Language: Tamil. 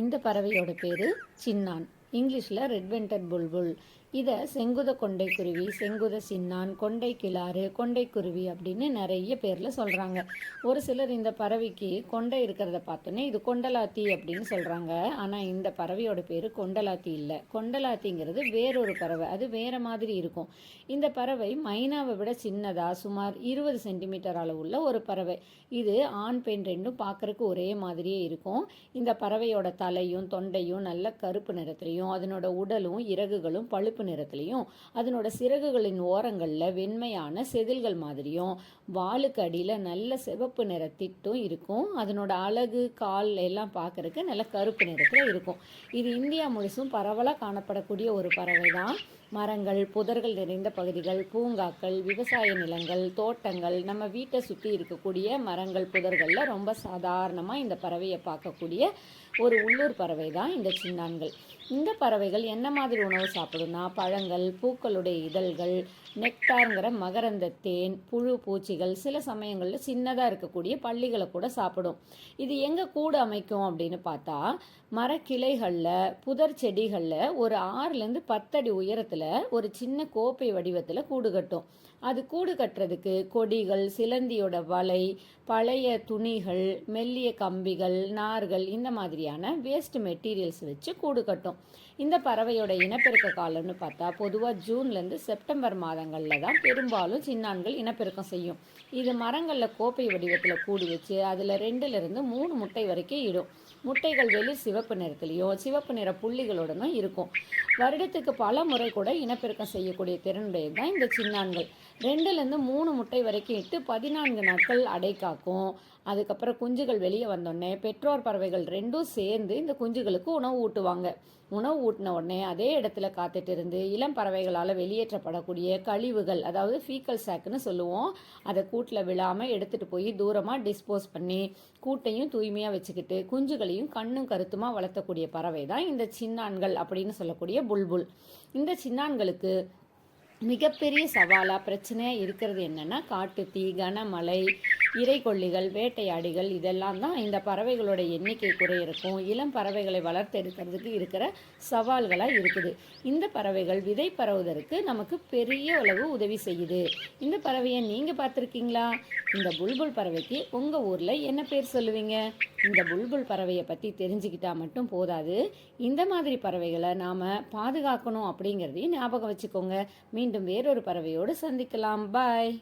இந்த பறவையோட பேர் சின்னான். இங்கிலீஷில் ரெட் வெண்டட் புல்புல் இதை செங்குத கொண்டை குருவி செங்குத சின்னான் கொண்டை கிளாறு கொண்டை குருவி அப்படின்னு நிறைய பேரில் சொல்கிறாங்க ஒரு சிலர் இந்த பறவைக்கு கொண்டை இருக்கிறத பார்த்தோன்னே இது கொண்டலாத்தி அப்படின்னு சொல்கிறாங்க ஆனால் இந்த பறவையோட பேர் கொண்டலாத்தி இல்லை. கொண்டலாத்திங்கிறது வேறொரு பறவை. அது வேற மாதிரி இருக்கும். இந்த பறவை மைனாவை விட சின்னதாக சுமார் இருபது சென்டிமீட்டர் அளவுள்ள ஒரு பறவை. இது ஆண் பெண் ரெண்டும் பார்க்குறக்கு ஒரே மாதிரியே இருக்கும். இந்த பறவையோட தலையும் தொண்டையும் நல்ல கருப்பு நிறத்துலையும் அதனோட உடலும் இறகுகளும் பழுப்பு நிறத்துலையும் அதனோட சிறகுகளின் ஓரங்களில் வெண்மையான செதில்கள் மாதிரியும் வாளுக்கு அடியில் நல்ல சிவப்பு நிற திட்டும் இருக்கும். அதனோட அழகு கால் எல்லாம் பார்க்கறதுக்கு நல்ல கருப்பு நிறத்தில் இருக்கும். இது இந்தியா முழுசும் பரவலாக காணப்படக்கூடிய ஒரு பறவை தான் மரங்கள் புதர்கள் நிறைந்த பகுதிகள் பூங்காக்கள் விவசாய நிலங்கள் தோட்டங்கள் நம்ம வீட்டை சுற்றி இருக்கக்கூடிய மரங்கள் புதர்களில் ரொம்ப சாதாரணமாக இந்த பறவையை பார்க்கக்கூடிய ஒரு உள்ளூர் பறவை தான் இந்த சின்னான்கள். இந்த பறவைகள் என்ன மாதிரி உணவு சாப்பிடும்னா பழங்கள் பூக்களுடைய இதழ்கள் நெக்டாருங்கிற மகரந்த தேன் புழு பூச்சிகள் சில சமயங்களில் சின்னதாக இருக்கக்கூடிய பள்ளிகளை கூட சாப்பிடும். இது எங்கே கூடு அமைக்கும் அப்படின்னு பார்த்தா மரக்கிளைகளில் புதர் செடிகளில் ஒரு ஆறுலேருந்து பத்தடி உயரத்தில் ஒரு சின்ன கோப்பை வடிவத்தில் கூடு கட்டும். அது கூடு கட்டுறதுக்கு கொடிகள் சிலந்தியோட வலை பழைய துணிகள் மெல்லிய கம்பிகள் நார்கள் இந்த மாதிரியான வேஸ்ட் மெட்டீரியல்ஸ் வச்சு கூடு கட்டும். இந்த பறவையோட இனப்பெருக்க காலம்னு பார்த்தா பொதுவாக ஜூன்லேருந்து செப்டம்பர் மாதங்களில் தான் பெரும்பாலும் சின்னான்கள் இனப்பெருக்கம் செய்யும். இது மரங்களில் கோப்பை வடிவத்தில் கூடி வச்சு அதில் ரெண்டுலேருந்து மூணு முட்டை வரைக்கும் இடும். முட்டைகள் வெளிர் சிவப்பு நிறத்துலையும் சிவப்பு நிற புள்ளிகளுடனும் இருக்கும். வருடத்துக்கு பல முறை கூட இனப்பெருக்கம் செய்யக்கூடிய திறனுடையது தான் இந்த சின்னான்கள். ரெண்டுலேருந்து மூணு முட்டை வரைக்கும் இட்டு பதினான்கு நாட்கள் அடை காக்கும். அதுக்கப்புறம் குஞ்சுகள் வெளியே வந்தோடனே பெற்றோர் பறவைகள் ரெண்டும் சேர்ந்து இந்த குஞ்சுகளுக்கு உணவு ஊட்டுவாங்க. உணவு ஊட்டின உடனே அதே இடத்துல காத்துட்டு இருந்து இளம் பறவைகளால் வெளியேற்றப்படக்கூடிய கழிவுகள் அதாவது ஃபீக்கல் சாக்குன்னு சொல்லுவோம் அதை கூட்டில் விழாமல் எடுத்துகிட்டு போய் தூரமாக டிஸ்போஸ் பண்ணி கூட்டையும் தூய்மையாக வச்சுக்கிட்டு குஞ்சுகளையும் கண்ணும் கருத்துமாக வளர்த்தக்கூடிய பறவை தான் இந்த சின்னான்கள் அப்படின்னு சொல்லக்கூடிய புல்புல். இந்த சின்னான்களுக்கு மிகப்பெரிய சவாலாக பிரச்சனையாக இருக்கிறது என்னென்னா காட்டுத்தீ கனமழை இறைக்கொல்லிகள் வேட்டையாடிகள் இதெல்லாம் தான் இந்த பறவைகளோட எண்ணிக்கை குறையிருக்கும் இளம் பறவைகளை வளர்த்தெடுக்கிறதுக்கு இருக்கிற சவால்களாக இருக்குது. இந்த பறவைகள் விதை பரவுவதற்கு நமக்கு பெரிய அளவு உதவி செய்யுது. இந்த பறவையை நீங்கள் பார்த்துருக்கீங்களா? இந்த புல்புல் பறவைக்கு உங்கள் ஊரில் என்ன பேர் சொல்லுவீங்க? இந்த புல்புல் பறவையை பற்றி தெரிஞ்சுக்கிட்டால் மட்டும் போதாது. இந்த மாதிரி பறவைகளை நாம் பாதுகாக்கணும் அப்படிங்கிறதையும் ஞாபகம் வச்சுக்கோங்க. மீண்டும் வேறொரு பறவையோடு சந்திக்கலாம். பாய்.